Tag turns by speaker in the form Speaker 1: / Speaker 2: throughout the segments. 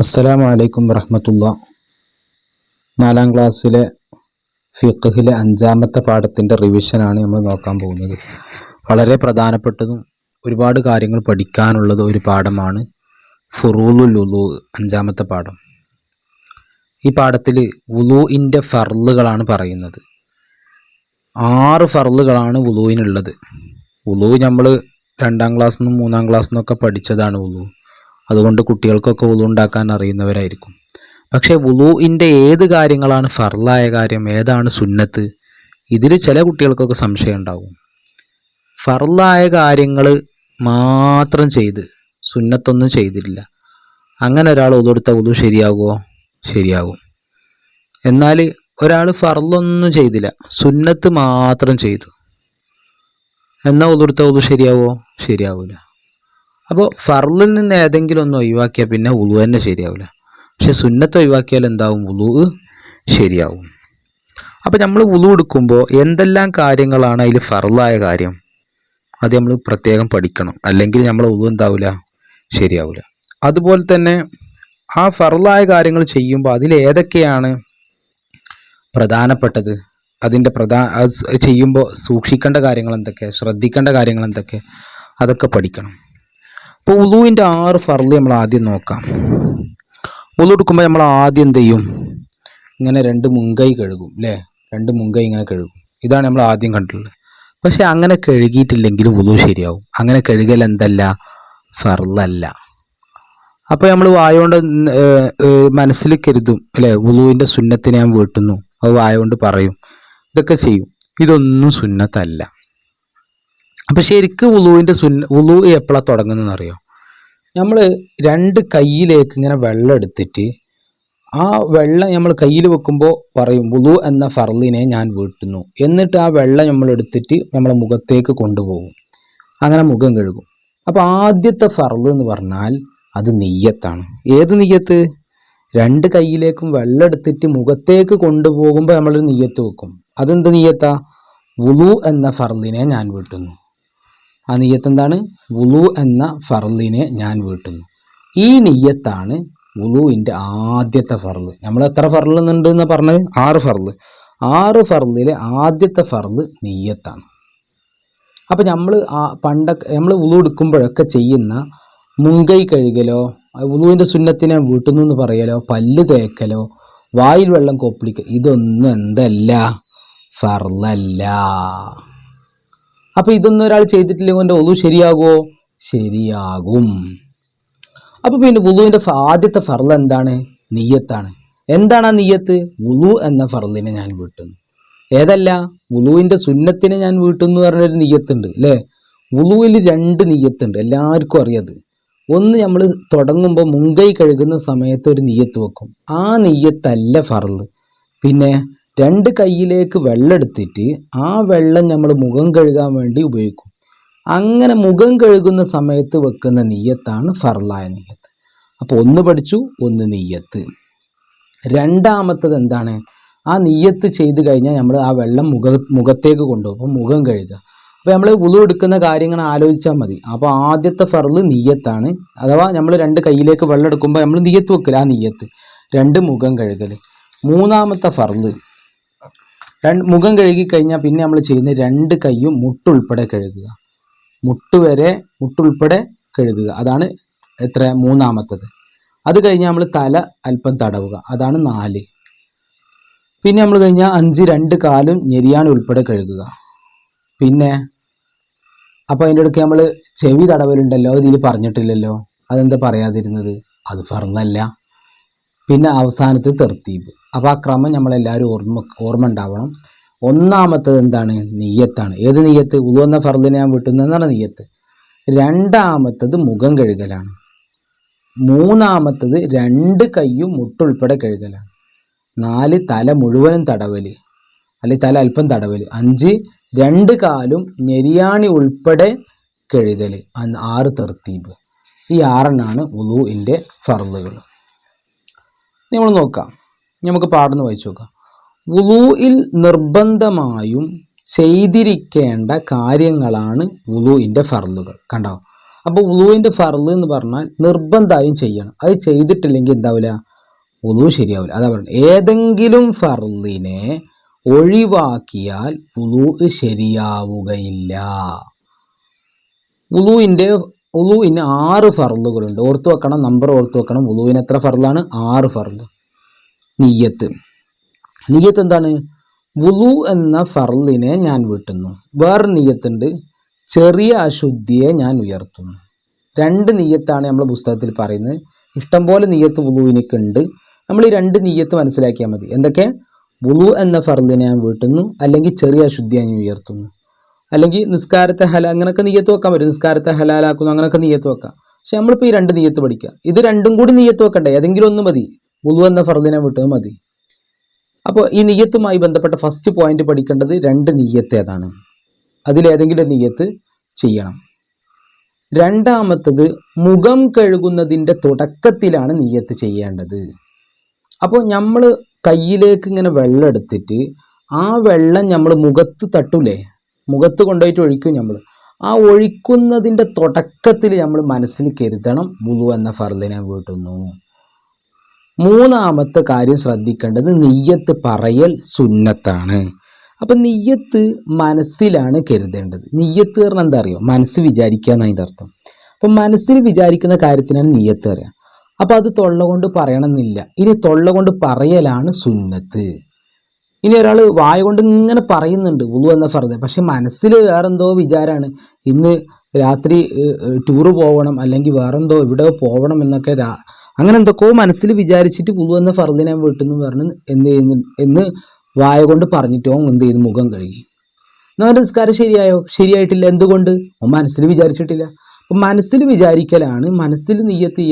Speaker 1: അസ്സലാമു അലൈക്കും വറഹമത്തുള്ള. നാലാം ക്ലാസ്സിലെ ഫിഖഹിലെ അഞ്ചാമത്തെ പാഠത്തിന്റെ റിവിഷനാണ് നമ്മൾ നോക്കാൻ പോകുന്നത്. വളരെ പ്രധാനപ്പെട്ടതും ഒരുപാട് കാര്യങ്ങൾ പഠിക്കാനുള്ളത് ഒരു പാഠമാണ് ഫുറൂലുൽ ഉലു അഞ്ചാമത്തെ പാഠം. ഈ പാഠത്തിൽ ഉലുവിന്റെ ഫർലുകളാണ് പറയുന്നത്. ആറ് ഫർലുകളാണ് ഉലുവിനുള്ളത് ഉലു നമ്മൾ രണ്ടാം ക്ലാസ്സിൽ നിന്നും മൂന്നാം ക്ലാസ്സിൽ നിന്നൊക്കെ പഠിച്ചതാണ് ഉലു അതുകൊണ്ട് കുട്ടികൾക്കൊക്കെ ഉളു ഉണ്ടാക്കാൻ അറിയുന്നവരായിരിക്കും. പക്ഷേ വുളുവിന്റെ ഏത് കാര്യങ്ങളാണ് ഫർലായ കാര്യം ഏതാണ് സുന്നത്ത് ഇതിൽ ചില കുട്ടികൾക്കൊക്കെ സംശയം ഉണ്ടാവും. ഫർലായ കാര്യങ്ങൾ മാത്രം ചെയ്ത് സുന്നത്തൊന്നും ചെയ്തിട്ടില്ല. അങ്ങനെ ഒരാൾ ഉതെടുത്ത ഉളു ശരിയാകുമോ ശരിയാകും. എന്നാൽ ഒരാൾ ഫർലൊന്നും ചെയ്തില്ല. സുന്നത്ത് മാത്രം ചെയ്തു. എന്നാൽ ഉതെടുത്ത ഉളു ശരിയാവുമോ ശരിയാവില്ല അപ്പോൾ ഫർലിൽ നിന്ന് ഏതെങ്കിലും ഒന്ന് ഒഴിവാക്കിയാൽ പിന്നെ ഉളു തന്നെ ശരിയാവില്ല പക്ഷെ സുന്നത്ത് ഒഴിവാക്കിയാൽ എന്താവും? ഉളു ശരിയാവും. അപ്പോൾ നമ്മൾ ഉളു എടുക്കുമ്പോൾ എന്തെല്ലാം കാര്യങ്ങളാണ് അതിൽ ഫർലായ കാര്യം? അത് നമ്മൾ പ്രത്യേകം പഠിക്കണം. അല്ലെങ്കിൽ നമ്മൾ ഉളു എന്താവില്ല ശരിയാവില്ല അതുപോലെ തന്നെ ആ ഫർലായ കാര്യങ്ങൾ ചെയ്യുമ്പോൾ അതിലേതൊക്കെയാണ് പ്രധാനപ്പെട്ടത്? അതിന്റെ പ്രധാ ചെയ്യുമ്പോൾ സൂക്ഷിക്കേണ്ട കാര്യങ്ങൾ എന്തൊക്കെ? ശ്രദ്ധിക്കേണ്ട കാര്യങ്ങൾ എന്തൊക്കെ? അതൊക്കെ പഠിക്കണം. അപ്പോൾ ഉളുവിന്റെ ആറ് ഫർൾ നമ്മൾ ആദ്യം നോക്കാം. ഉളു എടുക്കുമ്പോൾ നമ്മൾ ആദ്യം എന്ത് ചെയ്യും? ഇങ്ങനെ രണ്ട് മുങ്കൈ കഴുകും അല്ലേ രണ്ട് മുങ്കൈ ഇങ്ങനെ കഴുകും. ഇതാണ് നമ്മൾ ആദ്യം കണ്ടിട്ടുള്ളത്. പക്ഷെ അങ്ങനെ കഴുകിയിട്ടില്ലെങ്കിലും ഉളു ശരിയാവും. അങ്ങനെ കഴുകൽ എന്തല്ല? ഫർളല്ല. അപ്പോൾ നമ്മൾ വായോണ്ട് മനസ്സിൽ കരുതും അല്ലേ ഉളുവിന്റെ സുന്നത്തിനെ ഞാൻ വീട്ടുന്നു. അത് വായോണ്ട് പറയും. ഇതൊക്കെ ചെയ്യും. ഇതൊന്നും സുന്നത്തല്ല. അപ്പം ശരിക്ക് ഉളുവിന്റെ സുന്ന ഉളു എപ്പോഴാണ് തുടങ്ങുന്നതെന്ന് അറിയോ നമ്മൾ രണ്ട് കയ്യിലേക്ക് ഇങ്ങനെ വെള്ളം എടുത്തിട്ട് ആ വെള്ളം നമ്മൾ കയ്യിൽ വെക്കുമ്പോൾ പറയും ഉളു എന്ന ഫർലിനെ ഞാൻ വീട്ടുന്നു. എന്നിട്ട് ആ വെള്ളം നമ്മൾ എടുത്തിട്ട് നമ്മളെ മുഖത്തേക്ക് കൊണ്ടുപോകും. അങ്ങനെ മുഖം കഴുകും. അപ്പോൾ ആദ്യത്തെ ഫർൾ എന്ന് പറഞ്ഞാൽ അത് നെയ്യത്താണ്. ഏത് നെയ്യത്ത്? രണ്ട് കയ്യിലേക്കും വെള്ളം എടുത്തിട്ട് മുഖത്തേക്ക് കൊണ്ടുപോകുമ്പോൾ നമ്മളൊരു നെയ്യത്ത് വെക്കും. അതെന്ത് നെയ്യത്താ? വുളു എന്ന ഫർലിനെ ഞാൻ വീട്ടുന്നു. ആ നെയ്യത്ത് എന്താണ് വുളു എന്ന ഫർലിനെ ഞാൻ വീട്ടുന്നു. ഈ നെയ്യത്താണ് വുളുവിന്റെ ആദ്യത്തെ ഫർൾ. നമ്മൾ എത്ര ഫർൾ ഉണ്ട് എന്ന് പറഞ്ഞത്? ആറ് ഫർൾ. ആറ് ഫർളിലെ ആദ്യത്തെ ഫർൾ നെയ്യത്താണ് അപ്പം നമ്മൾ ആ പണ്ടൊക്കെ നമ്മൾ വുളു എടുക്കുമ്പോഴൊക്കെ ചെയ്യുന്ന മുങ്കൈ കഴുകലോ വുളുവിന്റെ സുന്നത്തിനെ വീട്ടുന്നു എന്ന് പറയലോ പല്ല് തേക്കലോ വായിൽ വെള്ളം കൊപ്പിളിക്കൽ ഇതൊന്നും എന്തല്ല ഫർളല്ല. അപ്പോൾ ഇതൊന്നും ഒരാൾ ചെയ്തിട്ടില്ലെങ്കിൽ എന്റെ ഒതു ശരിയാകുമോ ശരിയാകും. അപ്പോൾ പിന്നെ വുളുവിന്റെ ആദ്യത്തെ ഫർൾ എന്താണ്? നീയത്താണ് എന്താണ് ആ നീയത്ത് വുളു എന്ന ഫർളിനെ ഞാൻ വീട്ടുന്നു. ഏതല്ല? വുളുവിന്റെ സുന്നത്തിനെ ഞാൻ വീട്ടുന്നു പറഞ്ഞൊരു നീയത്തുണ്ട് അല്ലേ? വുളുവിൽ രണ്ട് നീയത്തുണ്ട് എല്ലാവർക്കും അറിയാത്. ഒന്ന് നമ്മൾ തുടങ്ങുമ്പോൾ മുങ്കൈ കഴുകുന്ന സമയത്ത് ഒരു നീയത്ത് വെക്കും. ആ നീയത്തല്ല ഫർൾ. പിന്നെ രണ്ട് കൈയിലേക്ക് വെള്ളം എടുത്തിട്ട് ആ വെള്ളം നമ്മൾ മുഖം കഴുകാൻ വേണ്ടി ഉപയോഗിക്കും. അങ്ങനെ മുഖം കഴുകുന്ന സമയത്ത് വെക്കുന്ന നെയ്യത്താണ് ഫർലായ നെയ്യത്ത്. അപ്പോൾ ഒന്ന് പഠിച്ചു ഒന്ന് നെയ്യത്ത്. രണ്ടാമത്തത് എന്താണ്? ആ നെയ്യത്ത് ചെയ്ത് കഴിഞ്ഞാൽ നമ്മൾ ആ വെള്ളം മുഖ മുഖത്തേക്ക് കൊണ്ടുപോകും. അപ്പോൾ മുഖം കഴുകുക. അപ്പോൾ നമ്മൾ ഉളു എടുക്കുന്ന കാര്യങ്ങൾ ആലോചിച്ചാൽ മതി. അപ്പോൾ ആദ്യത്തെ ഫർൾ നെയ്യത്താണ്. അഥവാ നമ്മൾ രണ്ട് കയ്യിലേക്ക് വെള്ളം എടുക്കുമ്പോൾ നമ്മൾ നെയ്യത്ത് വെക്കില്ല ആ നെയ്യത്ത്. രണ്ട് മുഖം കഴുകൽ മൂന്നാമത്തെ ഫർൾ രണ്ട് മുഖം കഴുകി കഴിഞ്ഞാൽ പിന്നെ നമ്മൾ ചെയ്യുന്ന രണ്ട് കൈയും മുട്ടുൾപ്പെടെ കഴുകുക. മുട്ട് വരെ മുട്ടുൾപ്പെടെ കഴുകുക. അതാണ് എത്ര മൂന്നാമത്തത്. അത് കഴിഞ്ഞാൽ നമ്മൾ തല അല്പം തടവുക. അതാണ് നാല്. പിന്നെ നമ്മൾ കഴിഞ്ഞാൽ അഞ്ച് രണ്ട് കാലും ഞെരിയാണി ഉൾപ്പെടെ കഴുകുക. പിന്നെ അപ്പോൾ അതിന്റെ ഇടയ്ക്ക് നമ്മൾ ചെവി തടവലുണ്ടല്ലോ അത് ഇതിൽ പറഞ്ഞിട്ടില്ലല്ലോ. അതെന്താ പറയാതിരുന്നത്? അത് ഫർന്നല്ല പിന്നെ അവസാനത്തെ തെർത്തീബ്. അപ്പോൾ ആ ക്രമം നമ്മളെല്ലാവരും ഓർമ്മ ഓർമ്മ ഉണ്ടാവണം ഒന്നാമത്തത് എന്താണ്? നെയ്യത്താണ്. ഏത് നെയ്യത്ത്? ഉതുവന്ന ഫർദിനെ ഞാൻ വിട്ടുന്നതാണ് നെയ്യത്ത്. രണ്ടാമത്തത് മുഖം കഴുകലാണ്. മൂന്നാമത്തത് രണ്ട് കൈയും മുട്ടുൾപ്പെടെ കഴുകലാണ്. നാല് തല മുഴുവനും തടവൽ അല്ലെങ്കിൽ തല അല്പം തടവൽ അഞ്ച് രണ്ട് കാലും ഞെരിയാണി ഉൾപ്പെടെ കഴുകൽ ആറ് തെർത്തീബ്. ഈ ആറെണ്ണാണ് ഉളുവിന്റെ ഫർളുകൾ നമ്മൾ നോക്കാം. നമുക്ക് പാടുന്ന വായിച്ചു നോക്കാം. വുളുയിൽ നിർബന്ധമായും ചെയ്തിരിക്കേണ്ട കാര്യങ്ങളാണ് വുളുവിന്റെ ഫർലുകൾ കണ്ടോ? അപ്പോൾ ഉളുവിന്റെ ഫർൾ എന്ന് പറഞ്ഞാൽ നിർബന്ധമായും ചെയ്യണം. അത് ചെയ്തിട്ടില്ലെങ്കിൽ എന്താവില്ല ഉളു ശരിയാവില്ല അതാ പറയുന്നത് ഏതെങ്കിലും ഫർലിനെ ഒഴിവാക്കിയാൽ ഉളു ശരിയാവുകയില്ല. ഉളുവിന്റെ ഉളുവിന് ആറ് ഫർളുകളുണ്ട്. ഓർത്തു വെക്കണം നമ്പർ ഓർത്തു വെക്കണം. ഉളുവിന് എത്ര ഫർളാണ്? ആറ് ഫർൾ. നീയത്ത് നീയത്ത് എന്താണ്? വുളു എന്ന ഫർളിനെ ഞാൻ വിട്ടുന്നു. വേറെ നീയത്തുണ്ട് ചെറിയ അശുദ്ധിയെ ഞാൻ ഉയർത്തുന്നു. രണ്ട് നീയത്താണ് നമ്മൾ പുസ്തകത്തിൽ പറയുന്നത്. ഇഷ്ടംപോലെ നീയത്ത് വുളുവിനൊക്കെ ഉണ്ട് നമ്മൾ ഈ രണ്ട് നീയത്ത് മനസ്സിലാക്കിയാൽ മതി. എന്തൊക്കെ? വുളു എന്ന ഫർളിനെ ഞാൻ വീട്ടുന്നു. അല്ലെങ്കിൽ ചെറിയ അശുദ്ധിയെ ഞാൻ ഉയർത്തുന്നു. അല്ലെങ്കിൽ നിസ്കാരത്തെ ഹല അങ്ങനെയൊക്കെ നീയത്ത് വെക്കാൻ പറ്റും. നിസ്കാരത്തെ ഹലാലാക്കുന്നു അങ്ങനെയൊക്കെ നീയത്ത് വെക്കാം. പക്ഷെ നമ്മളിപ്പോൾ ഈ രണ്ട് നീയത്ത് പഠിക്കുക. ഇത് രണ്ടും കൂടി നീയത്ത് വെക്കണ്ടേ? ഏതെങ്കിലും ഒന്ന് മതി. വുളു എന്ന ഫർളിനെ വിട്ടത് മതി. അപ്പോൾ ഈ നീയത്തുമായി ബന്ധപ്പെട്ട ഫസ്റ്റ് പോയിന്റ് പഠിക്കേണ്ടത് രണ്ട് നീയത്ത് ഏതാണ്? അതിലേതെങ്കിലും ഒരു നീയത്ത് ചെയ്യണം. രണ്ടാമത്തത് മുഖം കഴുകുന്നതിന്റെ തുടക്കത്തിലാണ് നീയത്ത് ചെയ്യേണ്ടത്. അപ്പോൾ നമ്മൾ കയ്യിലേക്ക് ഇങ്ങനെ വെള്ളം എടുത്തിട്ട് ആ വെള്ളം നമ്മൾ മുഖത്ത് തട്ടൂലേ? മുഖത്ത് കൊണ്ടുപോയിട്ട് ഒഴിക്കും നമ്മൾ ആ ഒഴിക്കുന്നതിന്റെ തുടക്കത്തിൽ നമ്മൾ മനസ്സിൽ കരുതണം മുളു എന്ന ഫർദിനെ വീട്ടുന്നു മൂന്നാമത്തെ കാര്യം ശ്രദ്ധിക്കേണ്ടത് നെയ്യത്ത് പറയൽ സുന്നത്താണ്. അപ്പം നെയ്യത്ത് മനസ്സിലാണ് കരുതേണ്ടത്. നെയ്യത്ത് പറഞ്ഞാൽ എന്താ അറിയോ? മനസ്സ് വിചാരിക്കുക എന്ന് അതിന്റെ അർത്ഥം. അപ്പം മനസ്സിൽ വിചാരിക്കുന്ന കാര്യത്തിനാണ് നെയ്യത്ത് അറിയുക അപ്പം അത് തൊള്ള കൊണ്ട് പറയണമെന്നില്ല. ഇനി തൊള്ള കൊണ്ട് പറയലാണ് സുന്നത്ത്. ഇനി ഒരാൾ വായ കൊണ്ട് ഇങ്ങനെ പറയുന്നുണ്ട് വുളു എന്ന ഫർദ് പക്ഷെ മനസ്സിൽ വേറെന്തോ വിചാരമാണ് ഇന്ന് രാത്രി ടൂറ് പോകണം അല്ലെങ്കിൽ വേറെന്തോ ഇവിടെ പോകണം എന്നൊക്കെ രാ അങ്ങനെ എന്തൊക്കെയോ മനസ്സിൽ വിചാരിച്ചിട്ട് വുളു എന്ന ഫർദിനെ വീട്ടിൽ നിന്ന് പറഞ്ഞ് എന്ത് ചെയ്യുന്നു എന്ന് വായ കൊണ്ട് പറഞ്ഞിട്ടോ എന്ത് ചെയ്ത്? മുഖം കഴുകി. എന്നാൽ നിസ്കാരം ശരിയായോ? ശരിയായിട്ടില്ല. എന്തുകൊണ്ട്? മനസ്സിൽ വിചാരിച്ചിട്ടില്ല. അപ്പം മനസ്സിൽ വിചാരിക്കലാണ് മനസ്സിൽ നീയത്ത്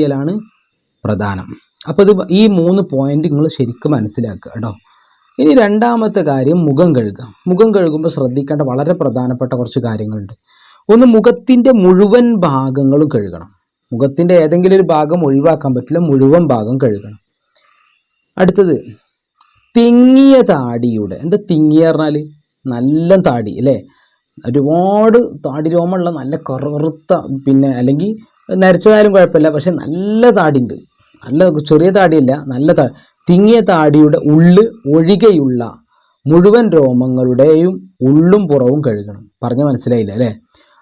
Speaker 1: പ്രധാനം. അപ്പോൾ ഇത് ഈ മൂന്ന് പോയിന്റ് നിങ്ങൾ ശരിക്കും മനസ്സിലാക്കുക കേട്ടോ. ഇനി രണ്ടാമത്തെ കാര്യം മുഖം കഴുകുക. മുഖം കഴുകുമ്പോൾ ശ്രദ്ധിക്കേണ്ട വളരെ പ്രധാനപ്പെട്ട കുറച്ച് കാര്യങ്ങളുണ്ട്. ഒന്ന് മുഖത്തിന്റെ മുഴുവൻ ഭാഗങ്ങളും കഴുകണം. മുഖത്തിന്റെ ഏതെങ്കിലും ഒരു ഭാഗം ഒഴിവാക്കാൻ പറ്റില്ല മുഴുവൻ ഭാഗം കഴുകണം. അടുത്തത് തിങ്ങിയ താടിയുടെ എന്താ തിങ്ങിയ പറഞ്ഞാൽ നല്ല താടി അല്ലേ? ഒരുപാട് താടി രോമമുള്ള നല്ല കറുത്ത പിന്നെ അല്ലെങ്കിൽ നരച്ചതായാലും കുഴപ്പമില്ല പക്ഷേ നല്ല താടിയുണ്ട്. നല്ല ചെറിയ താടിയില്ല നല്ല താ തിങ്ങിയ താടിയുടെ ഉള്ള് ഒഴികെയുള്ള മുഴുവൻ രോമങ്ങളുടെയും ഉള്ളും പുറവും കഴുകണം. പറഞ്ഞ മനസ്സിലായില്ല അല്ലേ?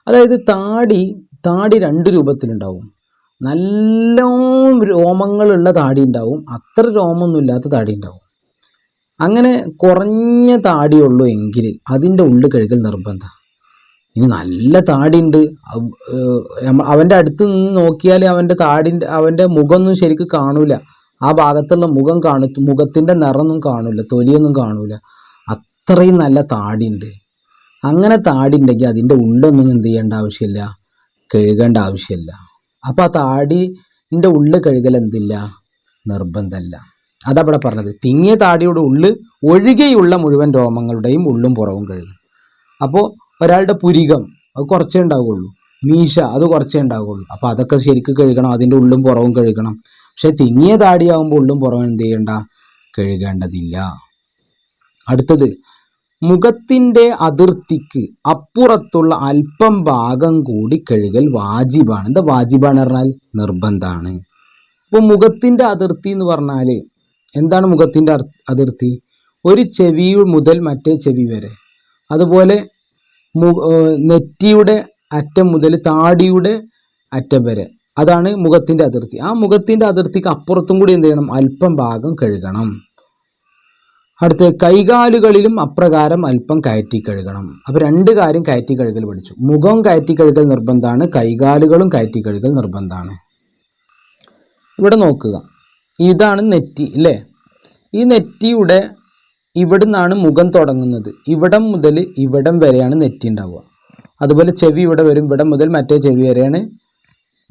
Speaker 1: അതായത് താടി താടി രണ്ട് രൂപത്തിലുണ്ടാവും. നല്ല രോമങ്ങളുള്ള താടി ഉണ്ടാവും അത്ര രോമമൊന്നും ഇല്ലാത്ത താടി ഉണ്ടാവും അങ്ങനെ കുറഞ്ഞ താടിയുള്ളൂ എങ്കിൽ അതിന്റെ ഉള്ളിൽ കഴുകൽ നിർബന്ധം. ഇനി നല്ല താടിയുണ്ട്. അവന്റെ അടുത്ത് നിന്ന് നോക്കിയാൽ അവന്റെ താടിന്റെ അവന്റെ മുഖമൊന്നും ശരിക്കും കാണൂല. ആ ഭാഗത്തുള്ള മുഖം കാണു മുഖത്തിന്റെ നിറമൊന്നും കാണൂല തൊലിയൊന്നും കാണൂല അത്രയും നല്ല താടിയുണ്ട്. അങ്ങനെ താടി ഉണ്ടെങ്കിൽ അതിന്റെ ഉള്ളൊന്നും എന്ത് ചെയ്യേണ്ട ആവശ്യമില്ല. കഴുകേണ്ട ആവശ്യമില്ല. അപ്പോൾ ആ താടിന്റെ ഉള്ളിൽ കഴുകൽ എന്തില്ല? നിർബന്ധമല്ല അതാ ഇവിടെ പറഞ്ഞത്. തിങ്ങിയ താടിയുടെ ഉള്ളിൽ ഒഴികെയുള്ള മുഴുവൻ രോമങ്ങളുടെയും ഉള്ളും പുറവും കഴുകും അപ്പോൾ ഒരാളുടെ പുരികം അത് കുറച്ചേ ഉണ്ടാവുകയുള്ളൂ. മീശ അത് കുറച്ചേ ഉണ്ടാവുകയുള്ളൂ. അപ്പോൾ അതൊക്കെ ശരിക്കും കഴുകണം അതിന്റെ ഉള്ളും പുറവും കഴുകണം. പക്ഷെ തിങ്ങിയ താടിയാവുമ്പോൾ ഉള്ളും പുറമെ എന്ത് ചെയ്യണ്ട? കഴുകേണ്ടതില്ല. അടുത്തത് മുഖത്തിന്റെ അതിർത്തിക്ക് അപ്പുറത്തുള്ള അല്പം ഭാഗം കൂടി കഴുകൽ വാജിബാണ്. എന്താ വാജിബാണ് പറഞ്ഞാൽ? നിർബന്ധമാണ്. അപ്പോൾ മുഖത്തിന്റെ അതിർത്തി എന്ന് പറഞ്ഞാൽ എന്താണ് മുഖത്തിന്റെ അതിർത്തി? ഒരു ചെവി മുതൽ മറ്റേ ചെവി വരെ. അതുപോലെ നെറ്റിയുടെ അറ്റം മുതൽ താടിയുടെ അറ്റം വരെ. അതാണ് മുഖത്തിന്റെ അതിർത്തി. ആ മുഖത്തിന്റെ അതിർത്തിക്ക് അപ്പുറത്തും കൂടി എന്ത് ചെയ്യണം? അല്പം ഭാഗം കഴുകണം. അടുത്ത് കൈകാലുകളിലും അപ്രകാരം അല്പം കയറ്റി കഴുകണം. അപ്പോൾ രണ്ട് കാര്യം കയറ്റി കഴുകൽ പഠിച്ചു. മുഖം കയറ്റി കഴുകൽ നിർബന്ധമാണ് കൈകാലുകളും കയറ്റി കഴുകൽ നിർബന്ധമാണ് ഇവിടെ നോക്കുക. ഇതാണ് നെറ്റി അല്ലേ ഈ നെറ്റിയുടെ ഇവിടുന്നാണ് മുഖം തുടങ്ങുന്നത്. ഇവിടം മുതൽ ഇവിടം വരെയാണ് നെറ്റി ഉണ്ടാവുക. അതുപോലെ ചെവി ഇവിടെ വരും. ഇവിടം മുതൽ മറ്റേ ചെവി വരെയാണ്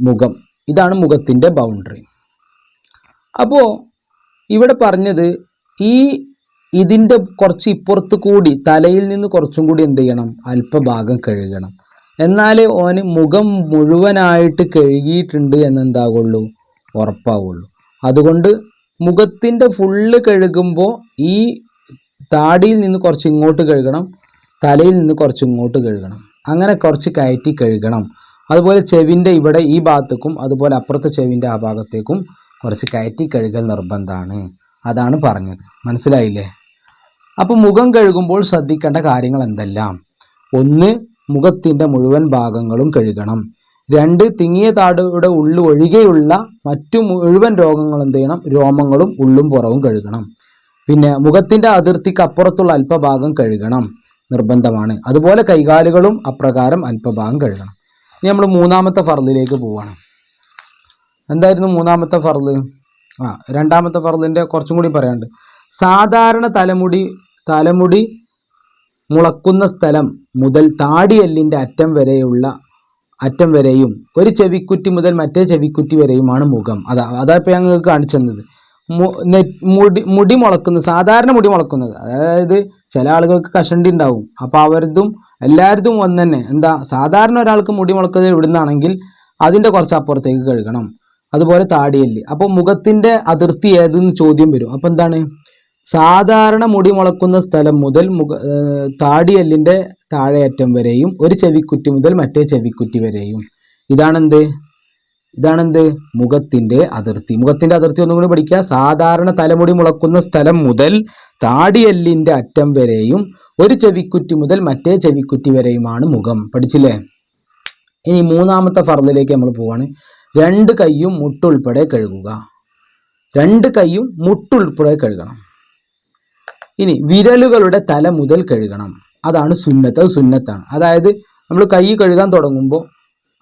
Speaker 1: മുഖം. ഇതാണ് മുഖത്തിന്റെ ബൗണ്ടറി അപ്പോൾ ഇവിടെ പറഞ്ഞത് ഈ ഇതിന്റെ കുറച്ച് ഇപ്പുറത്ത് കൂടി തലയിൽ നിന്ന് കുറച്ചും കൂടി എന്ത് ചെയ്യണം? അല്പഭാഗം കഴുകണം. എന്നാലേ ഓന് മുഖം മുഴുവനായിട്ട് കഴുകിയിട്ടുണ്ട് എന്നെന്താകുള്ളൂ ഉറപ്പാവുള്ളൂ. അതുകൊണ്ട് മുഖത്തിന്റെ ഫുള്ള് കഴുകുമ്പോൾ ഈ താടിയിൽ നിന്ന് കുറച്ച് ഇങ്ങോട്ട് കഴുകണം തലയിൽ നിന്ന് കുറച്ച് ഇങ്ങോട്ട് കഴുകണം. അങ്ങനെ കുറച്ച് കയറ്റി കഴുകണം. അതുപോലെ ചെവിന്റെ ഇവിടെ ഈ ഭാഗത്തേക്കും അതുപോലെ അപ്പുറത്തെ ചെവിന്റെ ആ ഭാഗത്തേക്കും കുറച്ച് കയറ്റി കഴുകൽ നിർബന്ധമാണ്. അതാണ് പറഞ്ഞത്. മനസ്സിലായില്ലേ? അപ്പോൾ മുഖം കഴുകുമ്പോൾ ശ്രദ്ധിക്കേണ്ട കാര്യങ്ങൾ എന്തെല്ലാം? ഒന്ന് മുഖത്തിന്റെ മുഴുവൻ ഭാഗങ്ങളും കഴുകണം. രണ്ട് തിങ്ങിയ താടിയുടെ ഉള്ളു ഒഴികെയുള്ള മറ്റു മുഴുവൻ രോഗങ്ങൾ എന്ത് ചെയ്യണം? രോമങ്ങളും ഉള്ളും പുറവും കഴുകണം. പിന്നെ മുഖത്തിന്റെ അതിർത്തിക്ക് അപ്പുറത്തുള്ള അല്പഭാഗം കഴുകണം. നിർബന്ധമാണ്. അതുപോലെ കൈകാലുകളും അപ്രകാരം അല്പഭാഗം കഴുകണം. ഇനി നമ്മൾ മൂന്നാമത്തെ ഫറലിലേക്ക് പോവാണ്. എന്തായിരുന്നു മൂന്നാമത്തെ ഫറൽ ആ രണ്ടാമത്തെ ഫറലിന്റെ കുറച്ചും കൂടി പറയാനുണ്ട്. സാധാരണ തലമുടി തലമുടി മുളക്കുന്ന സ്ഥലം മുതൽ താടിയെല്ലിന്റെ അറ്റം വരെയുള്ള അറ്റം വരെയും ഒരു ചെവിക്കുറ്റി മുതൽ മറ്റേ ചെവിക്കുറ്റി വരെയുമാണ് മുഖം. അതാ അതാ ഇപ്പം ഞങ്ങൾക്ക് കാണിച്ചു തന്നത്. മുടി മുടി മുളക്കുന്നത് സാധാരണ മുടി മുളക്കുന്നത്. അതായത് ചില ആളുകൾക്ക് കഷണ്ടി ഉണ്ടാവും. അപ്പോൾ അവരതും എല്ലാവരതും ഒന്ന് തന്നെ എന്താ സാധാരണ ഒരാൾക്ക് മുടി മുളക്കുന്നത് ഇവിടുന്നാണെങ്കിൽ അതിന്റെ കുറച്ച് അപ്പുറത്തേക്ക് കഴുകണം. അതുപോലെ താടിയല്ലി. അപ്പോൾ മുഖത്തിന്റെ അതിർത്തി ഏതെന്ന് ചോദ്യം വരും. അപ്പോൾ എന്താണ്? സാധാരണ മുടി മുളക്കുന്ന സ്ഥലം മുതൽ മുഖ താടിയല്ലിന്റെ താഴെയറ്റം വരെയും ഒരു ചെവിക്കുറ്റി മുതൽ മറ്റേ ചെവിക്കുറ്റി വരെയും. ഇതാണെന്ത്? ഇതാണെന്ത്? മുഖത്തിന്റെ അതിർത്തി. മുഖത്തിന്റെ അതിർത്തി ഒന്നും കൂടി പഠിക്കുക. സാധാരണ തലമുടി മുളക്കുന്ന സ്ഥലം മുതൽ താടിയെല്ലിന്റെ അറ്റം വരെയും ഒരു ചെവിക്കുറ്റി മുതൽ മറ്റേ ചെവിക്കുറ്റി വരെയുമാണ് മുഖം. പഠിച്ചില്ലേ? ഇനി മൂന്നാമത്തെ ഫർദിലേക്ക് നമ്മൾ പോവാണ്. രണ്ട് കൈയും മുട്ടുൾപ്പെടെ കഴുകുക. രണ്ട് കൈയും മുട്ടുൾപ്പെടെ കഴുകണം. ഇനി വിരലുകളുടെ തല മുതൽ കഴുകണം. അതാണ് സുന്നത്ത്. സുന്നത്താണ്. അതായത് നമ്മൾ കൈ കഴുകാൻ തുടങ്ങുമ്പോൾ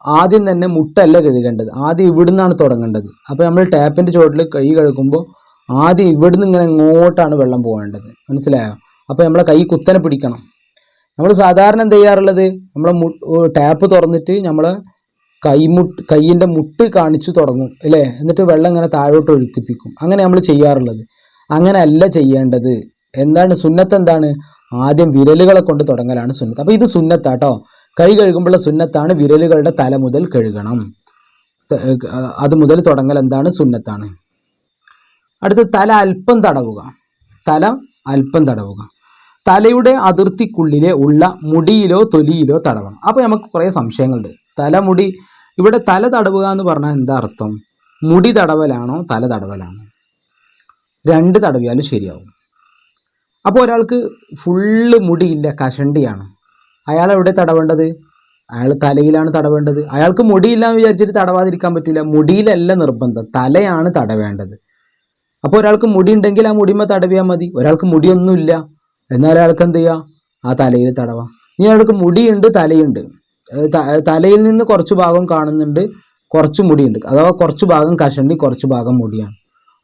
Speaker 1: ആദ്യം തന്നെ മുട്ടല്ല കഴുകേണ്ടത്. ആദ്യം ഇവിടുന്നാണ് തുടങ്ങേണ്ടത്. അപ്പോൾ നമ്മൾ ടാപ്പിന്റെ ചുവട്ടിൽ കൈ കഴുകുമ്പോൾ ആദ്യം ഇവിടുന്ന് ഇങ്ങനെ ഇങ്ങോട്ടാണ് വെള്ളം പോകേണ്ടത്. മനസ്സിലായോ? അപ്പോൾ നമ്മളെ കൈ കുത്തനെ പിടിക്കണം. നമ്മൾ സാധാരണ എന്ത് ചെയ്യാറുള്ളത്? നമ്മളെ ടാപ്പ് തുറന്നിട്ട് നമ്മൾ കൈമുട്ട് കൈയിന്റെ മുട്ട് കാണിച്ചു തുടങ്ങും അല്ലേ? എന്നിട്ട് വെള്ളം ഇങ്ങനെ താഴോട്ട് ഒഴുക്കിപ്പിക്കും. അങ്ങനെ നമ്മൾ ചെയ്യാറുള്ളത്. അങ്ങനെ അല്ല ചെയ്യേണ്ടത്. എന്താണ് സുന്നത്ത് എന്താണ്? ആദ്യം വിരലുകളെ കൊണ്ട് തുടങ്ങലാണ് സുന്നത്ത്. അപ്പോൾ ഇത് സുന്നത്താട്ടോ. കൈ കഴുകുമ്പോഴുള്ള സുന്നത്താണ് വിരലുകളുടെ തല മുതൽ കഴുകണം. അത് മുതൽ തുടങ്ങൽ എന്താണ്? സുന്നത്താണ്. അടുത്ത് തല അല്പം തടവുക. തല അല്പം തടവുക. തലയുടെ അതിർത്തിക്കുള്ളിലെ ഉള്ള മുടിയിലോ തൊലിയിലോ തടവണം. അപ്പോൾ നമുക്ക് കുറേ സംശയങ്ങളുണ്ട്. തലമുടി ഇവിടെ തല തടവുക എന്ന് പറഞ്ഞാൽ എന്താ അർത്ഥം? മുടി തടവലാണോ തല തടവലാണോ? രണ്ട് തടവിയാലും ശരിയാവും. അപ്പോൾ ഒരാൾക്ക് ഫുള്ള് മുടിയില്ല കഷണ്ടിയാണ്. അയാൾ എവിടെ തടവേണ്ടത്? അയാൾ തലയിലാണ് തടവേണ്ടത്. അയാൾക്ക് മുടിയില്ല എന്ന് വിചാരിച്ചിട്ട് തടവാതിരിക്കാൻ പറ്റില്ല മുടിയിലല്ല നിർബന്ധം. തലയാണ് തടവേണ്ടത്. അപ്പോൾ ഒരാൾക്ക് മുടി ഉണ്ടെങ്കിൽ ആ മുടിമ തടവിയാൽ മതി. ഒരാൾക്ക് മുടിയൊന്നുമില്ല. എന്നാൽ അയാൾക്ക് എന്ത് ചെയ്യുക ആ തലയിൽ തടവാം. ഇനി അയാൾക്ക് മുടിയുണ്ട് തലയുണ്ട്. തലയിൽ നിന്ന് കുറച്ച് ഭാഗം കാണുന്നുണ്ട് കുറച്ച് മുടിയുണ്ട്. അഥവാ കുറച്ച് ഭാഗം കഷണ്ടി കുറച്ച് ഭാഗം മുടിയാണ്.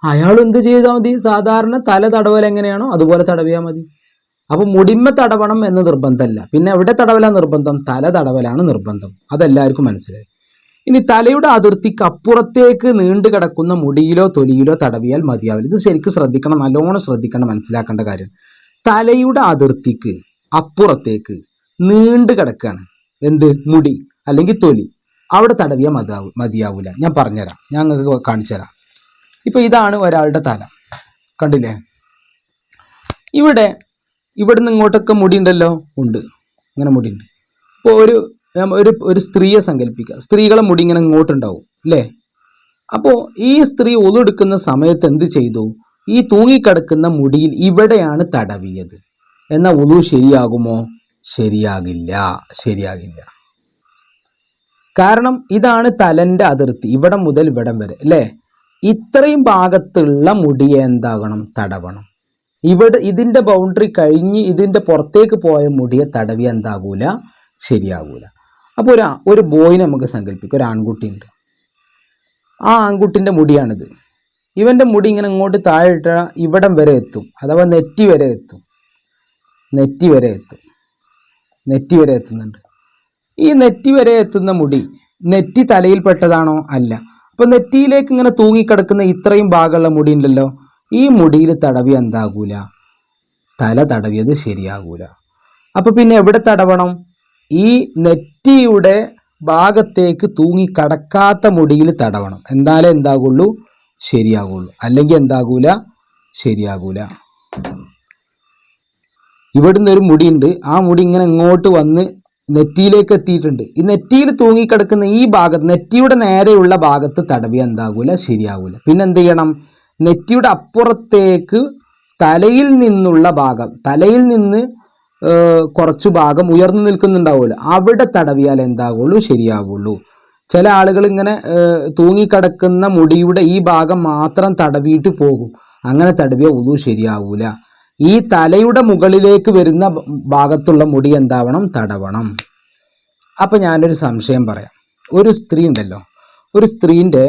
Speaker 1: അയാൾ എന്ത് ചെയ്താൽ മതി? സാധാരണ തല തടവൽ എങ്ങനെയാണോ അതുപോലെ തടവിയാൽ മതി. അപ്പൊ മുടിമ തടവണം എന്ന് നിർബന്ധമല്ല. പിന്നെ എവിടെ തടവല നിർബന്ധം? തല തടവലാണ് നിർബന്ധം. അതെല്ലാവർക്കും മനസ്സിലായി. ഇനി തലയുടെ അതിർത്തിക്ക് അപ്പുറത്തേക്ക് നീണ്ടു കിടക്കുന്ന മുടിയിലോ തൊലിയിലോ തടവിയാൽ മതിയാവില്ല. ഇത് ശരിക്കും ശ്രദ്ധിക്കണം നല്ലോണം ശ്രദ്ധിക്കണം മനസ്സിലാക്കേണ്ട കാര്യം. തലയുടെ അതിർത്തിക്ക് അപ്പുറത്തേക്ക് നീണ്ടു കിടക്കുകയാണ് എന്ത്? മുടി അല്ലെങ്കിൽ തൊലി. അവിടെ തടവിയാൽ മതിയാവും മതിയാവില്ല ഞാൻ പറഞ്ഞുതരാം. ഞാൻ നിങ്ങൾക്ക് കാണിച്ചു തരാം. ഇപ്പൊ ഇതാണ് ഒരാളുടെ തല. കണ്ടില്ലേ? ഇവിടെ ഇവിടുന്ന് ഇങ്ങോട്ടൊക്കെ മുടി ഉണ്ടല്ലോ ഉണ്ട്. ഇങ്ങനെ മുടിയുണ്ട്. ഇപ്പോൾ ഒരു ഒരു ഒരു സ്ത്രീയെ സങ്കല്പിക്കുക. സ്ത്രീകളെ മുടി ഇങ്ങനെ ഇങ്ങോട്ടുണ്ടാവും അല്ലേ? അപ്പോൾ ഈ സ്ത്രീ ഒതെടുക്കുന്ന സമയത്ത് എന്ത് ചെയ്തു? ഈ തൂങ്ങിക്കിടക്കുന്ന മുടിയിൽ ഇവിടെയാണ് തടവിയത്. എന്നാൽ ഒതു ശരിയാകുമോ? ശരിയാകില്ല. ശരിയാകില്ല. കാരണം ഇതാണ് തലന്റെ അതിർത്തി ഇവിടം മുതൽ ഇവിടം വരെ അല്ലേ? ഇത്രയും ഭാഗത്തുള്ള മുടിയെ എന്താകണം? തടവണം. ഇവിടെ ഇതിന്റെ ബൗണ്ടറി കഴിഞ്ഞ് ഇതിന്റെ പുറത്തേക്ക് പോയ മുടിയെ തടവി എന്താകൂല? ശരിയാകൂല. അപ്പോൾ ഒരു ഒരു ബോയിനെ നമുക്ക് സങ്കല്പിക്കാം ഒരു ആൺകുട്ടിയുണ്ട്. ആ ആൺകുട്ടിന്റെ മുടിയാണിത്. ഇവന്റെ മുടി ഇങ്ങനെ ഇങ്ങോട്ട് താഴെ ഇവിടം വരെ എത്തും. അഥവാ നെറ്റി വരെ എത്തും. നെറ്റി വരെ എത്തും. നെറ്റി വരെ എത്തുന്നുണ്ട്. ഈ നെറ്റി വരെ എത്തുന്ന മുടി നെറ്റി തലയിൽപ്പെട്ടതാണോ അല്ല. അപ്പോൾ നെറ്റിയിലേക്ക് ഇങ്ങനെ തൂങ്ങിക്കിടക്കുന്ന ഇത്രയും ഭാഗമുള്ള മുടി ഉണ്ടല്ലോ. ഈ മുടിയിൽ തടവി എന്താകൂല? തല തടവിയത് ശരിയാകൂല. അപ്പൊ പിന്നെ എവിടെ തടവണം? ഈ നെറ്റിയുടെ ഭാഗത്തേക്ക് തൂങ്ങി കടക്കാത്ത മുടിയിൽ തടവണം. എന്നാലേ എന്താകുള്ളൂ? ശരിയാകുള്ളൂ. അല്ലെങ്കിൽ എന്താകൂല? ശരിയാകൂല. ഇവിടുന്ന് ഒരു മുടിയുണ്ട്. ആ മുടി ഇങ്ങനെ ഇങ്ങോട്ട് വന്ന് നെറ്റിയിലേക്ക് എത്തിയിട്ടുണ്ട്. ഈ നെറ്റിയിൽ തൂങ്ങിക്കിടക്കുന്ന ഈ ഭാഗത്ത് നെറ്റിയുടെ നേരെയുള്ള ഭാഗത്ത് തടവി എന്താകൂല? ശരിയാകൂല. പിന്നെ എന്ത് ചെയ്യണം? നെറ്റിയുടെ അപ്പുറത്തേക്ക് തലയിൽ നിന്നുള്ള ഭാഗം തലയിൽ നിന്ന് കുറച്ചു ഭാഗം ഉയർന്നു നിൽക്കുന്നുണ്ടാവുമല്ലോ. അവിടെ തടവിയാൽ എന്താകുള്ളൂ ശരിയാകുള്ളൂ ചില ആളുകൾ ഇങ്ങനെ തൂങ്ങിക്കിടക്കുന്ന മുടിയുടെ ഈ ഭാഗം മാത്രം തടവിയിട്ട് പോകും. അങ്ങനെ തടവിയ ഉളു ശരിയാവൂല. ഈ തലയുടെ മുകളിലേക്ക് വരുന്ന ഭാഗത്തുള്ള മുടി എന്താവണം? തടവണം. അപ്പം ഞാനൊരു സംശയം പറയാം. ഒരു സ്ത്രീ ഉണ്ടല്ലോ. ഒരു സ്ത്രീന്റെ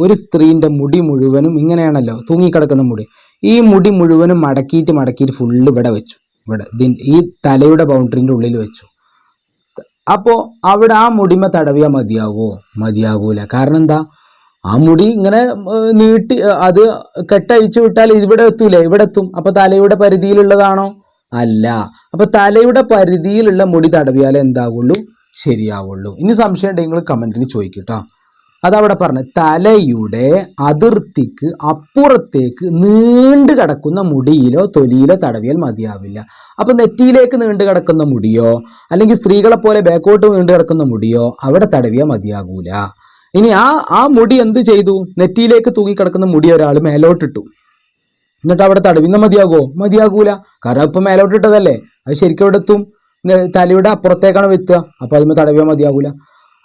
Speaker 1: ഒരു സ്ത്രീന്റെ മുടി മുഴുവനും ഇങ്ങനെയാണല്ലോ തൂങ്ങിക്കിടക്കുന്ന മുടി. ഈ മുടി മുഴുവനും മടക്കിയിട്ട് മടക്കിയിട്ട് ഫുള്ള് ഇവിടെ വെച്ചു. ഇവിടെ ഈ തലയുടെ ബൗണ്ടറിന്റെ ഉള്ളിൽ വെച്ചു. അപ്പോൾ അവിടെ ആ മുടിമ തടവിയാൽ മതിയാവോ? മതിയാകൂല കാരണം എന്താ? ആ മുടി ഇങ്ങനെ നീട്ടി അത് കെട്ടഴിച്ചു വിട്ടാൽ ഇവിടെ എത്തൂലേ? ഇവിടെ എത്തും. അപ്പോൾ തലയുടെ പരിധിയിലുള്ളതാണോ? അല്ല. അപ്പോൾ തലയുടെ പരിധിയിലുള്ള മുടി തടവിയാലേ എന്താകുള്ളൂ ശരിയാവുള്ളൂ. ഇനി സംശയം ഉണ്ടെങ്കിൽ നിങ്ങൾ കമന്റിൽ ചോദിക്കട്ടോ അതവിടെ പറഞ്ഞു തലയുടെ അതിർത്തിക്ക് അപ്പുറത്തേക്ക് നീണ്ടു കിടക്കുന്ന മുടിയിലോ തൊലിയിലോ തടവിയാൽ മതിയാവില്ല. അപ്പം നെറ്റിയിലേക്ക് നീണ്ടു കിടക്കുന്ന മുടിയോ അല്ലെങ്കിൽ സ്ത്രീകളെ പോലെ ബാക്കോട്ട് നീണ്ടു കിടക്കുന്ന മുടിയോ അവിടെ തടവിയാൽ മതിയാകൂല. ഇനി ആ ആ മുടി എന്ത് ചെയ്തു? നെറ്റിയിലേക്ക് തൂങ്ങിക്കിടക്കുന്ന മുടി ഒരാൾ മേലോട്ടിട്ടു. എന്നിട്ട് അവിടെ തടവിന്ന മതിയാകുമോ മതിയാകൂല. കാരണം ഇപ്പം മേലോട്ടിട്ടതല്ലേ. അത് ശരിക്കും അവിടെ എത്തും തലയുടെ അപ്പുറത്തേക്കാണ് വെത്തുക. അപ്പൊ അതിന് തടവിയാൽ മതിയാകൂല.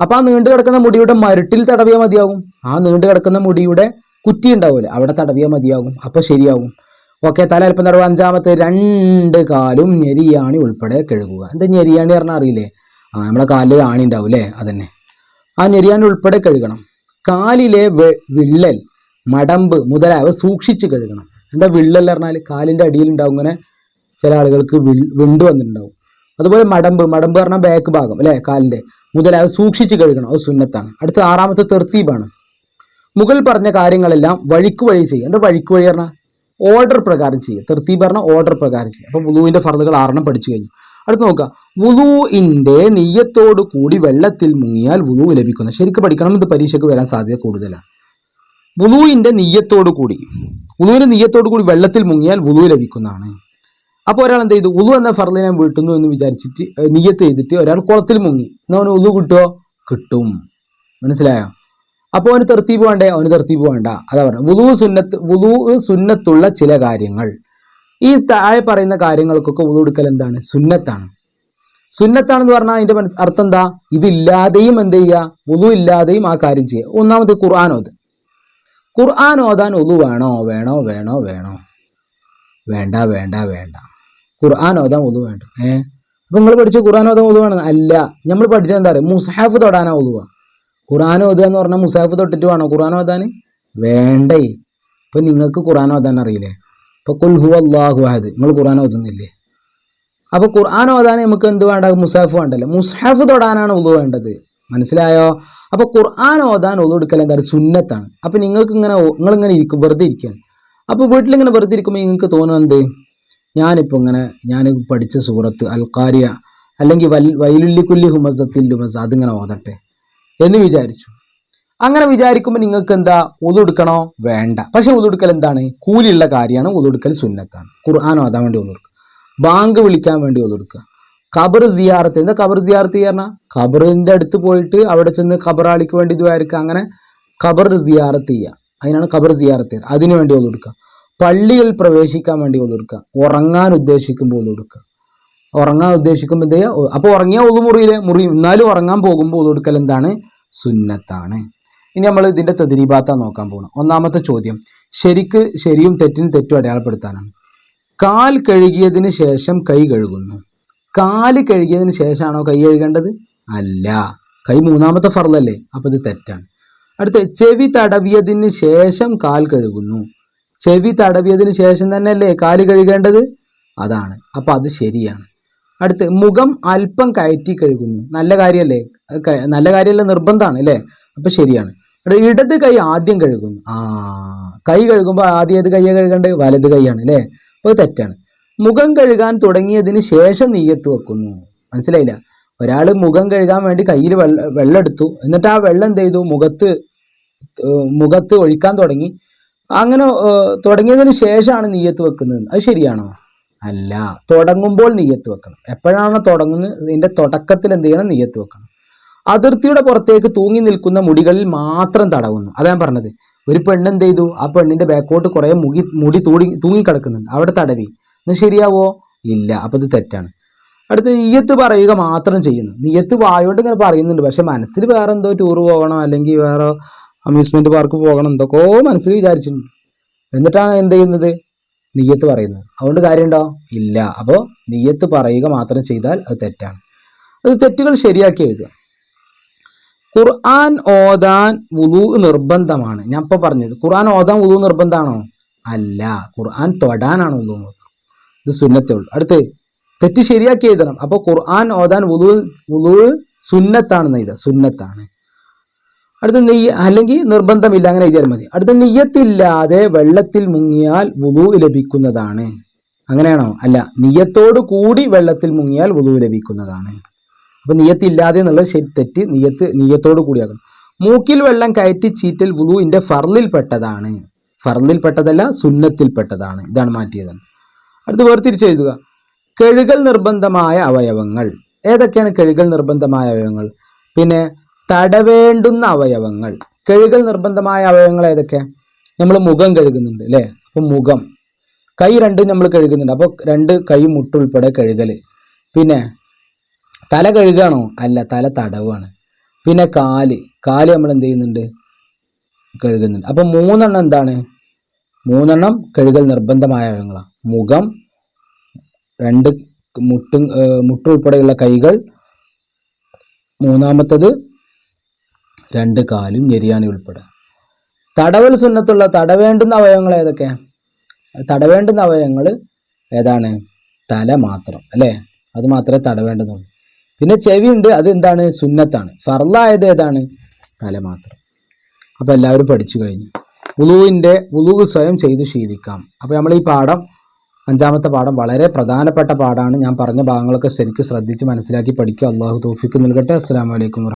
Speaker 1: അപ്പൊ ആ നീണ്ടു കിടക്കുന്ന മുടിയുടെ മരട്ടിൽ തടവിയാൽ മതിയാകും ആ നീണ്ടു കിടക്കുന്ന മുടിയുടെ കുറ്റി ഉണ്ടാവില്ല അവിടെ തടവിയാൽ മതിയാകും അപ്പൊ ശരിയാകും ഓക്കെ തല അല്പം തടവ്. അഞ്ചാമത്തെ രണ്ട് കാലും ഞെരിയാണി ഉൾപ്പെടെ കഴുകുക. എന്താ ഞെരിയാണി പറഞ്ഞാൽ അറിയില്ലേ? ആ നമ്മളെ കാലിൽ ആണി ഉണ്ടാവും അല്ലേ അതന്നെ. ആ ഞെരിയാണി ഉൾപ്പെടെ കഴുകണം. കാലിലെ വിള്ളൽ മടമ്പ് മുതലായവ സൂക്ഷിച്ച് കഴുകണം. എന്താ വിള്ളൽ പറഞ്ഞാൽ കാലിന്റെ അടിയിൽ ഉണ്ടാവും ഇങ്ങനെ ചില ആളുകൾക്ക് വിണ്ട് വന്നിട്ടുണ്ടാവും. അതുപോലെ മടമ്പ്. മടമ്പ് പറഞ്ഞാൽ ബാക്ക് ഭാഗം അല്ലേ കാലിന്റെ മുതലായവ സൂക്ഷിച്ചു കഴുകണം. അത് സുന്നത്താണ്. അടുത്ത ആറാമത്തെ തെർത്തീബാണ്. മുകൾ പറഞ്ഞ കാര്യങ്ങളെല്ലാം വഴിക്ക് വഴി ചെയ്യുക. എന്താ വഴിക്ക് വഴി പറഞ്ഞാൽ ഓർഡർ പ്രകാരം ചെയ്യുക. തെർത്തീബ് പറഞ്ഞാൽ ഓർഡർ പ്രകാരം ചെയ്യുക. അപ്പോൾ വുളുവിന്റെ ഫർദുകൾ ആറെണ്ണം പഠിച്ചു കഴിഞ്ഞു. അടുത്ത് നോക്കുക. വുളുവിന്റെ നെയ്യത്തോട് കൂടി വെള്ളത്തിൽ മുങ്ങിയാൽ വുളു ലഭിക്കുന്നു. ശരിക്കും പഠിക്കണം ഇത് പരീക്ഷയ്ക്ക് വരാൻ സാധ്യത കൂടുതലാണ്. വുളുവിന്റെ നെയ്യത്തോടു കൂടി വുളുവിന്റെ നെയ്യത്തോടു കൂടി വെള്ളത്തിൽ മുങ്ങിയാൽ വുളു ലഭിക്കുന്നതാണ്. അപ്പോൾ ഒരാൾ എന്ത് ചെയ്തു? ഉളു എന്ന ഫർദ് ഞാൻ വീട്ടുന്നു എന്ന് വിചാരിച്ചിട്ട് നീയത്ത് ചെയ്തിട്ട് ഒരാൾ കുളത്തിൽ മുങ്ങി. എന്നാൽ അവന് ഉളു കിട്ടുമോ കിട്ടും. മനസ്സിലായോ? അപ്പോൾ അവന് തെർത്തീപ് വേണ്ടേ? അവന് തെർത്തീപ് വേണ്ട. അതാ പറഞ്ഞത്. വുളു സുന്നത്ത് വുളു സുന്നത്തുള്ള ചില കാര്യങ്ങൾ. ഈ താഴെ പറയുന്ന കാര്യങ്ങൾക്കൊക്കെ വുളു എടുക്കൽ എന്താണ്? സുന്നത്താണ്. സുന്നത്താണെന്ന് പറഞ്ഞാൽ അതിന്റെ അർത്ഥം എന്താ? ഇതില്ലാതെയും എന്ത് ചെയ്യുക വുളു ഇല്ലാതെയും ആ കാര്യം ചെയ്യുക ഒന്നാമത് ഖുർആൻ ഓത്. ഖുർആൻ ഓതാൻ ഉളു വേണോ? വേണോ? വേണോ? വേണോ? വേണ്ട വേണ്ട വേണ്ട. ഖുർആൻ ഓതാൻ ഉളു വേണ്ട. ഏ? അപ്പൊ നിങ്ങൾ പഠിച്ച ഖുർആൻ ഓതാൻ വേണം. അല്ല നമ്മൾ പഠിച്ചത് എന്താ പറയുക മുസഹാഫ് തൊടാനാ ഉളുവ. ഖുർആൻ ഓതുക എന്ന് പറഞ്ഞാൽ മുസാഫ് തൊട്ടിട്ട് വേണോ ഖുർആൻ ഓതാൻ? വേണ്ടേ. ഇപ്പൊ നിങ്ങൾക്ക് ഖുർആൻ ഓതാൻ അറിയില്ലേ? ഇപ്പൊ കുൽഹു അള്ളാഹു അഹദ്. നിങ്ങൾ ഖുർആൻ ഓതുന്നില്ലേ? അപ്പോൾ ഖുർആൻ ഓതാൻ നമുക്ക് എന്ത് വേണ്ട? മുസാഫ് വേണ്ടല്ലോ. മുസാഫ് തൊടാനാണ് ഉതു വേണ്ടത്. മനസ്സിലായോ? അപ്പോൾ ഖുർആൻ ഓതാൻ ഉതു എടുക്കൽ എന്താ പറയുക സുന്നത്താണ്. അപ്പൊ നിങ്ങൾക്ക് ഇങ്ങനെ നിങ്ങളിങ്ങനെ ഇരിക്കും വെറുതെ ഇരിക്കുകയാണ് അപ്പൊ വീട്ടിലിങ്ങനെ വെറുതെ ഇരിക്കുമ്പോൾ നിങ്ങൾക്ക് തോന്നുന്നത് ഞാനിപ്പോൾ ഇങ്ങനെ ഞാൻ പഠിച്ച സൂറത്ത് അൽക്കാരിയ അല്ലെങ്കിൽ വൽ വൈലുല്ലിക്കുല്ലി ഹുമസത്തിൽ ലുമസ അതിങ്ങനെ ഓതട്ടെ എന്ന് വിചാരിച്ചു. അങ്ങനെ വിചാരിക്കുമ്പോൾ നിങ്ങൾക്ക് എന്താ ഉതുടുക്കണോ വേണ്ട. പക്ഷെ ഉതുടുക്കൽ എന്താണ്? കൂലിയുള്ള കാര്യമാണ് ഉതുടുക്കൽ സുന്നത്താണ്. ഖുർആൻ ഓതാൻ വേണ്ടി ഉതുടുക്കുക ബാങ്ക് വിളിക്കാൻ വേണ്ടി ഉതുടുക്കുക ഖബർ സിയാറത്ത് എന്താ ഖബർ സിയാറത്ത് പറഞ്ഞാൽ ഖബറിന്റെ അടുത്ത് പോയിട്ട് അവിടെ ചെന്ന് ഖബറാളിക്ക് വേണ്ടി ഇതുമായിരിക്കുക അങ്ങനെ ഖബർ സിയാറത്ത് ചെയ്യുക. അതിനാണ് ഖബർ സിയാറത്ത് ചെയ്യുക. അതിനു വേണ്ടി ഒതുടുക്കുക പള്ളിയിൽ പ്രവേശിക്കാൻ വേണ്ടി ഒതുക്കുക ഉറങ്ങാൻ ഉദ്ദേശിക്കുമ്പോൾ ഒതുക്കുക ഉറങ്ങാൻ ഉദ്ദേശിക്കുമ്പോൾ എന്ത് ചെയ്യുക? അപ്പോൾ ഉറങ്ങിയ ഒതു മുറിയിലെ മുറി എന്നാലും ഉറങ്ങാൻ പോകുമ്പോൾ ഒതുടുക്കൽ എന്താണ്? സുന്നത്താണ്. ഇനി നമ്മൾ ഇതിന്റെ തെതിരിഭാത്ത നോക്കാൻ പോകണം. ഒന്നാമത്തെ ചോദ്യം. ശരിക്ക് ശരിയും തെറ്റിനും തെറ്റും അടയാളപ്പെടുത്താനാണ്. കാൽ കഴുകിയതിന് ശേഷം കൈ കഴുകുന്നു. കാൽ കഴുകിയതിന് ശേഷമാണോ കൈ കഴുകേണ്ടത്? അല്ല. കൈ മൂന്നാമത്തെ ഫർലല്ലേ അപ്പൊ ഇത് തെറ്റാണ്. അടുത്ത ചെവി തടവിയതിന് ശേഷം കാൽ കഴുകുന്നു. ചെവി തടവിയതിന് ശേഷം തന്നെയല്ലേ കാൽ കഴുകേണ്ടത്? അതാണ്. അപ്പൊ അത് ശരിയാണ്. അടുത്ത് മുഖം അല്പം കയറ്റി കഴുകുന്നു. നല്ല കാര്യമല്ലേ നല്ല കാര്യമല്ല നിർബന്ധമാണ് അല്ലേ? അപ്പൊ ശരിയാണ്. അടുത്ത് ഇടത് കൈ ആദ്യം കഴുകുന്നു. ആ കൈ കഴുകുമ്പോൾ ആദ്യം ഏത് കൈയാണ് കഴുകേണ്ടത്? വലത് കൈയാണ് അല്ലേ? അപ്പോൾ തെറ്റാണ്. മുഖം കഴുകാൻ തുടങ്ങിയതിന് ശേഷം നീയത്ത് വെക്കുന്നു. മനസ്സിലായില്ല? ഒരാൾ മുഖം കഴുകാൻ വേണ്ടി കയ്യിൽ വെള്ള വെള്ളം എടുത്തു എന്നിട്ട് ആ വെള്ളം എന്ത് ചെയ്തു? മുഖത്ത് മുഖത്ത് ഒഴിക്കാൻ തുടങ്ങി. അങ്ങനെ തുടങ്ങിയതിന് ശേഷമാണ് നീയത്ത് വെക്കുന്നത്. അത് ശരിയാണോ? അല്ല. തുടങ്ങുമ്പോൾ നീയത്ത് വെക്കണം. എപ്പോഴാണ് തുടങ്ങുന്നത് ഇതിന്റെ തുടക്കത്തിൽ എന്ത് ചെയ്യണം? നീയത്ത് വെക്കണം. അതിർത്തിയുടെ പുറത്തേക്ക് തൂങ്ങി നിൽക്കുന്ന മുടികളിൽ മാത്രം തടവുന്നു. അതാ പറഞ്ഞത്. ഒരു പെണ്ണ് എന്ത് ചെയ്തു? ആ പെണ്ണിന്റെ ബാക്കോട്ട് കുറേ മുടി മുടി തൂടി തൂങ്ങിക്കിടക്കുന്നുണ്ട്. അവിടെ തടവി. ഇത് ശരിയാവോ? ഇല്ല. അപ്പൊ ഇത് തെറ്റാണ്. അടുത്ത് നീയത്ത് പറയുക മാത്രം ചെയ്യുന്നു. നീയത്ത് വായോട്ട് ഇങ്ങനെ പറയുന്നുണ്ട്. പക്ഷെ മനസ്സിൽ വേറെ എന്തോ ടൂർ പോകണം. അല്ലെങ്കിൽ വേറെ അമ്യൂസ്മെന്റ് പാർക്ക് പോകണം. എന്തൊക്കെയോ മനസ്സിൽ വിചാരിച്ചിരുന്നു. എന്നിട്ടാണ് എന്ത് ചെയ്യുന്നത്? നീയത്ത് പറയുന്നത്. അതുകൊണ്ട് കാര്യമുണ്ടോ? ഇല്ല. അപ്പോൾ നീയത്ത് പറയുക മാത്രം ചെയ്താൽ അത് തെറ്റാണ്. അത് തെറ്റുകൾ ശരിയാക്കി എഴുതുക. ഖുർആൻ ഓതാൻ വുളു നിർബന്ധമാണ്. ഞാൻ ഇപ്പോൾ പറഞ്ഞത്. ഖുർആൻ ഓതാൻ വുളു നിർബന്ധമാണോ അല്ല. ഖുർആൻ തൊടാനാണ് വുളു ഇത് സുന്നത്തേ ഉള്ളൂ. അടുത്ത് തെറ്റ് ശരിയാക്കി എഴുതണം. അപ്പോൾ ഖുർആൻ ഓതാൻ വുളു വുളു സുന്നത്താണെന്ന് എഴുതുക. സുന്നത്താണ്. അടുത്ത നെയ്യ് അല്ലെങ്കിൽ നിർബന്ധമില്ല അങ്ങനെ എഴുതിയാൽ മതി. അടുത്ത നെയ്യത്തില്ലാതെ വെള്ളത്തിൽ മുങ്ങിയാൽ വുളു ലഭിക്കുന്നതാണ്. അങ്ങനെയാണോ? അല്ല നിയത്തോട് കൂടി വെള്ളത്തിൽ മുങ്ങിയാൽ വുളു ലഭിക്കുന്നതാണ്. അപ്പൊ നിയത്തില്ലാതെ എന്നുള്ളത് ശരി തെറ്റ്. നിയത്ത് നിയത്തോട് കൂടിയാക്കണം മൂക്കിൽ വെള്ളം കയറ്റി ചീറ്റൽ വുളുവിന്റെ ഫർലിൽ പെട്ടതാണ് ഫർലിൽ പെട്ടതല്ല സുന്നത്തിൽ പെട്ടതാണ് ഇതാണ് മാറ്റിയത്. അടുത്ത് വേർതിരിച്ച് എഴുതുക. കഴുകൽ നിർബന്ധമായ അവയവങ്ങൾ. ഏതൊക്കെയാണ് കഴുകൽ നിർബന്ധമായ അവയവങ്ങൾ? പിന്നെ തടവേണ്ടുന്ന അവയവങ്ങൾ. കഴുകൽ നിർബന്ധമായ അവയവങ്ങൾ ഏതൊക്കെ? നമ്മൾ മുഖം കഴുകുന്നുണ്ട് അല്ലേ അപ്പം മുഖം. കൈ രണ്ടും നമ്മൾ കഴുകുന്നുണ്ട്. അപ്പോൾ രണ്ട് കൈ മുട്ടുൾപ്പെടെ കഴുകൽ. പിന്നെ തല കഴുകുകയാണോ അല്ല തല തടവാണ്. പിന്നെ കാൽ. കാൽ നമ്മൾ എന്ത് ചെയ്യുന്നുണ്ട്? കഴുകുന്നുണ്ട്. അപ്പം മൂന്നെണ്ണം എന്താണ്? മൂന്നെണ്ണം കഴുകൽ നിർബന്ധമായ അവയവങ്ങളാണ് മുഖം രണ്ട് മുട്ടും മുട്ടുൾപ്പെടെയുള്ള കൈകൾ. മൂന്നാമത്തത് രണ്ട് കാലും ഞെരിയാണി ഉൾപ്പെടെ. തടവൽ സുന്നത്തുള്ള തടവേണ്ടുന്ന അവയവങ്ങൾ ഏതൊക്കെ? തടവേണ്ടുന്ന അവയവങ്ങൾ ഏതാണ്? തല മാത്രം അല്ലേ? അത് മാത്രമേ തടവേണ്ടതുള്ളൂ. പിന്നെ ചെവി ഉണ്ട് അത് എന്താണ്? സുന്നത്താണ്. ഫർലായത് ഏതാണ്? തല മാത്രം. അപ്പോൾ എല്ലാവരും പഠിച്ചു കഴിഞ്ഞു. ഉളുവിന്റെ ഉളുവ് സ്വയം ചെയ്തു ശീലിക്കാം. അപ്പോൾ നമ്മൾ ഈ പാഠം അഞ്ചാമത്തെ പാഠം വളരെ പ്രധാനപ്പെട്ട പാഠമാണ്. ഞാൻ പറഞ്ഞ ഭാഗങ്ങളൊക്കെ ശരിക്കും ശ്രദ്ധിച്ച് മനസ്സിലാക്കി പഠിക്കുക. അള്ളാഹു തോഫിക്ക് നൽകട്ടെ. അസ്സാം വലൈക്കും